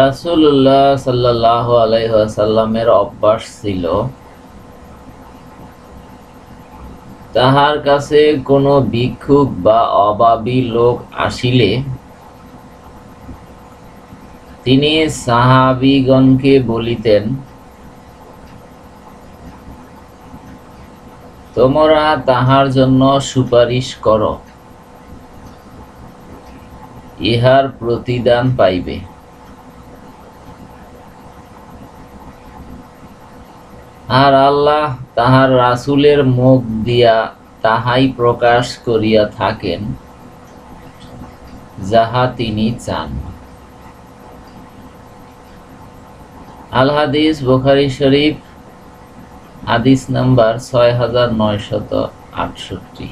রাসূলুল্লাহ সাল্লাহ আলাইসাল্লামের অভ্যাস ছিল তাহার কাছে কোনো ভিক্ষুক বা অভাবী লোক আসিলে তিনি সাহাবিগণকে বলিতেন, তোমরা তাহার জন্য সুপারিশ করো। ইহার প্রতিদান পাইবে। আর আল্লাহ তাহার রাসুলের মুখ দিয়া তাহাই প্রকাশ করিয়া থাকেন, যাহা তিনি চান। আল হাদিস বুখারী শরীফ, হাদিস নাম্বার ছয় হাজার নয়শত আটষট্টি।